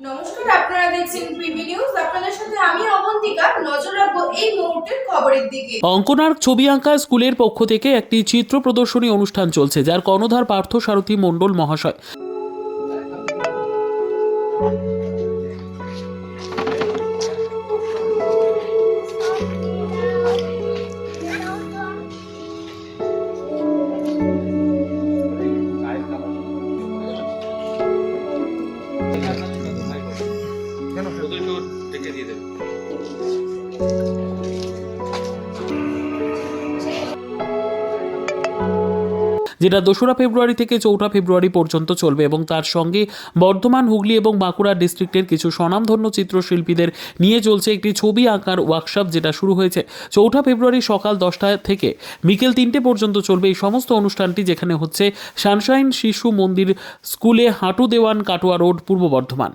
নমস্কার, আপনারা দেখছেন পিবি নিউজ। আপনাদের সাথে আমি অবন্তিকা। নজর রাখব এই মুহূর্তের খবরের দিকে। অঙ্কনার ছবি আঁকা স্কুলের পক্ষ থেকে একটি চিত্র প্রদর্শনী অনুষ্ঠান চলছে, যার কর্ণধার পার্থ সারথী মণ্ডল মহাশয়। যেটা দোসরা ফেব্রুয়ারি থেকে চৌঠা ফেব্রুয়ারি পর্যন্ত চলবে এবং তার সঙ্গে বর্ধমান হুগলি এবং বাঁকুড়া ডিস্ট্রিক্টের কিছু স্বনামধন্য চিত্রশিল্পীদের নিয়ে চলছে একটি ছবি আঁকার ওয়ার্কশপ যেটা শুরু হয়েছে চৌঠা ফেব্রুয়ারি সকাল দশটা থেকে। বিকেল তিনটে পর্যন্ত চলবে এই সমস্ত অনুষ্ঠানটি যেখানে হচ্ছে সানশাইন শিশু মন্দির স্কুলে হাঁটু দেওয়ান কাটোয়া রোড পূর্ব বর্ধমান।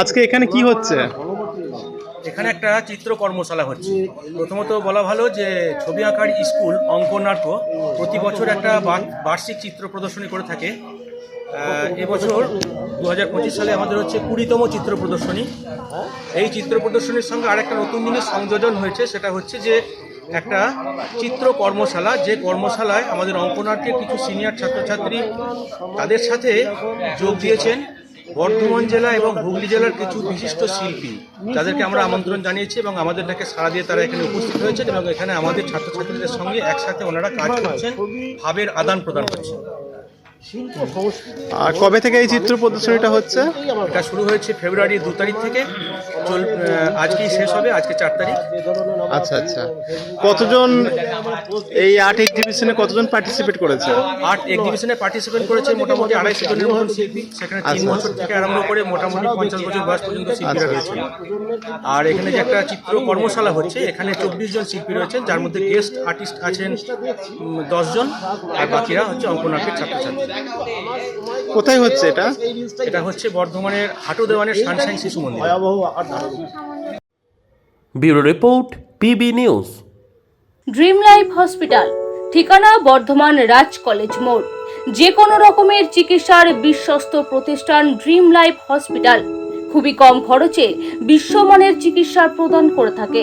আজকে এখানে কি হচ্ছে? এখানে একটা চিত্র কর্মশালা হচ্ছে। প্রথমত বলা ভালো যে ছবি আঁকার স্কুল অঙ্কনার্ক প্রতি বছর একটা বার্ষিক চিত্র প্রদর্শনী করে থাকে। এবছর দু হাজার পঁচিশ সালে আমাদের হচ্ছে কুড়িতম চিত্র প্রদর্শনী। এই চিত্র প্রদর্শনীর সঙ্গে আরেকটা নতুন জিনিস সংযোজন হয়েছে, সেটা হচ্ছে যে একটা চিত্র কর্মশালা, যে কর্মশালায় আমাদের অঙ্কনার্কের কিছু সিনিয়র ছাত্রছাত্রী তাদের সাথে যোগ দিয়েছেন। বর্ধমান জেলা এবং হুগলি জেলার কিছু বিশিষ্ট শিল্পী তাদেরকে আমরা আমন্ত্রণ জানিয়েছি এবং আমাদের ডাকে সাড়া দিয়ে তারা এখানে উপস্থিত হয়েছেন এবং এখানে আমাদের ছাত্রছাত্রীদের সঙ্গে একসাথে ওনারা কাজ করছেন, ভাবের আদান প্রদান করছেন। আর কবে থেকে এই চিত্র প্রদর্শনীটা হচ্ছে? এটা শুরু হয়েছে ফেব্রুয়ারি দু তারিখ থেকে। চল আজকেই শেষ হবে আজকে চার তারিখ। আচ্ছা আচ্ছা। কতজন এই আর্ট এক্সিবিশনে কতজন পার্টিসিপেট করেছে? আর্ট এক্সিবিশনে পার্টিসিপেট করেছে মোটামুটি আড়াইশো জনের মতন শিল্পী। সেখানে তিন আচ্ছা, বছর থেকে আরম্ভ করে মোটামুটি পঞ্চাশ বছর বয়স পর্যন্ত শিল্পীরা রয়েছে। আর এখানে যে একটা চিত্র কর্মশালা হচ্ছে এখানে চব্বিশ জন শিল্পী রয়েছেন যার মধ্যে গেস্ট আর্টিস্ট আছেন দশজন আর বাকিরা হচ্ছে অঙ্কনাটের ছাত্রছাত্রী। কোথায় হচ্ছে এটা? এটা হচ্ছে বর্ধমানের হাটু দেওয়ানের সানশাইন শিশু মন্দির। Bureau report PB news. Dream life hospital ঠিকানা বর্ধমান রাজ কলেজ মোড়। যে কোনো রকমের চিকিৎসার বিশ্বস্ত প্রতিষ্ঠান ড্রিম লাইফ হসপিটাল। খুবই কম খরচে বিশ্বমানের চিকিৎসা প্রদান করে থাকে।